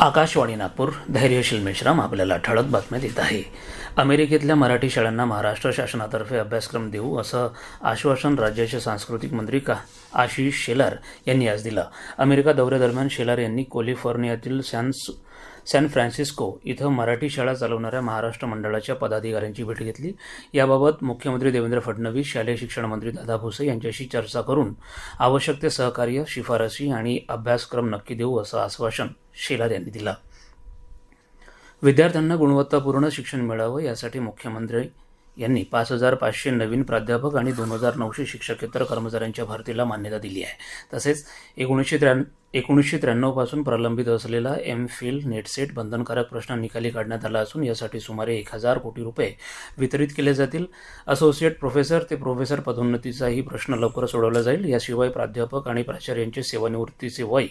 आकाशवाणी नागपूर धैर्यशील मेश्राम आपल्याला ठळक बातम्या देत आहे. अमेरिकेतल्या मराठी शाळांना महाराष्ट्र शासनातर्फे अभ्यासक्रम देऊ असं आश्वासन राज्याचे सांस्कृतिक मंत्री का आशिष शेलार यांनी आज दिलं. अमेरिका दौऱ्यादरम्यान शेलार यांनी कॅलिफोर्नियातील सॅन्स सॅन फ्रान्सिस्को इथं मराठी शाळा चालवणाऱ्या महाराष्ट्र मंडळाच्या पदाधिकाऱ्यांची भेट घेतली. याबाबत मुख्यमंत्री देवेंद्र फडणवीस शालेय शिक्षण मंत्री दादा भुसे यांच्याशी चर्चा करून आवश्यक ते सहकार्य शिफारसी आणि अभ्यासक्रम नक्की देऊ असं आश्वासन शेलार यांनी दिलं. विद्यार्थ्यांना गुणवत्तापूर्ण शिक्षण मिळावं यासाठी मुख्यमंत्री यांनी पाच हजार पाचशे नवीन प्राध्यापक आणि दोन हजार नऊशे शिक्षकेतर कर्मचाऱ्यांच्या भरतीला मान्यता दिली आहे. तसेच एकोणीसशे त्र्याण्णव एकोणीसशे त्र्याण्णवपासून प्रलंबित असलेला एम फिल नेटसेट बंधनकारक प्रश्न निकाली काढण्यात आला असून यासाठी सुमारे एक हजार कोटी रुपये वितरित केले जातील. असोसिएट प्रोफेसर ते प्रोफेसर पदोन्नतीचाही प्रश्न लवकर सोडवला जाईल. याशिवाय प्राध्यापक आणि प्राचार्यांचे सेवानिवृत्तीचे वय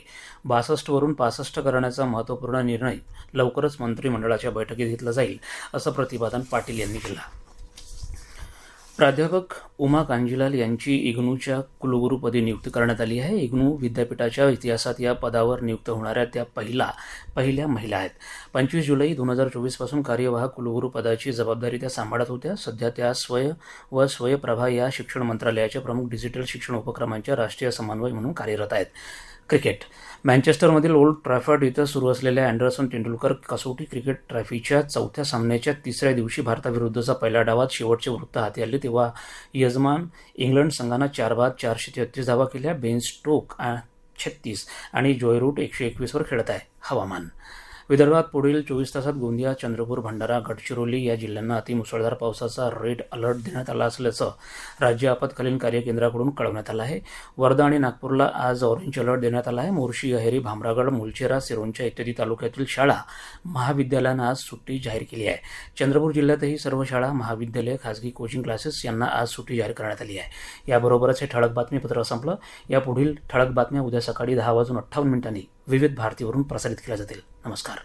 बासष्टवरून पासष्ट करण्याचा महत्त्वपूर्ण निर्णय लवकरच मंत्रिमंडळाच्या बैठकीत घेतला जाईल असं प्रतिपादन पाटील यांनी केलं. प्राध्यापक उमा कांजीलाल यांची इग्नूच्या कुलगुरूपदी नियुक्ती करण्यात आली आहे. इग्नू विद्यापीठाच्या इतिहासात या पदावर नियुक्त होणाऱ्या त्या पहिला पहिल्या महिला आहेत. पंचवीस जुलै दोन हजार चोवीसपासून कार्यवाहक कुलगुरू पदाची जबाबदारी त्या सांभाळत होत्या. सध्या त्या स्वय व स्वयप्रभा या शिक्षण मंत्रालयाच्या प्रमुख डिजिटल शिक्षण उपक्रमांच्या राष्ट्रीय समन्वय म्हणून कार्यरत आहेत. क्रिकेट. मँचेस्टरमधील ओल्ड ट्रॅफर्ड इथं सुरू असलेल्या अँडरसन तेंडुलकर कसोटी क्रिकेट ट्रॉफीच्या चौथ्या सामन्याच्या तिसऱ्या दिवशी भारताविरुद्धचा पहिल्या डावात शेवटचे वृत्त हाती आले तेव्हा यजमान इंग्लंड संघानं चार बाद चारशे तेहतीस धावा केल्या. बेन स्टोक छत्तीस आणि जॉय रूट एकशे एकवीसवर खेळत आहे हवामान. विदर्भात पुढील चोवीस तासात गोंदिया चंद्रपूर भंडारा गडचिरोली या जिल्ह्यांना अतिमुसळधार पावसाचा रेड अलर्ट देण्यात आला असल्याचं राज्य आपत्कालीन कार्य केंद्राकडून कळवण्यात आलं आहे. वर्धा आणि नागपूरला आज ऑरेंज अलर्ट देण्यात आला आहे. मोर्शी अहेरी भामरागड मुलचेरा सिरोंचा इत्यादी तालुक्यातील शाळा महाविद्यालयांना आज सुट्टी जाहीर केली आहे. चंद्रपूर जिल्ह्यातही सर्व शाळा महाविद्यालय खाजगी कोचिंग क्लासेस यांना आज सुट्टी जाहीर करण्यात आली आहे. याबरोबरच हे ठळक बातमीपत्र संपलं. या पुढील ठळक बातम्या उद्या सकाळी दहा वाजून अठ्ठावन्न मिनिटांनी विविध भारतीवरून प्रसारित केल्या जातील. नमस्कार.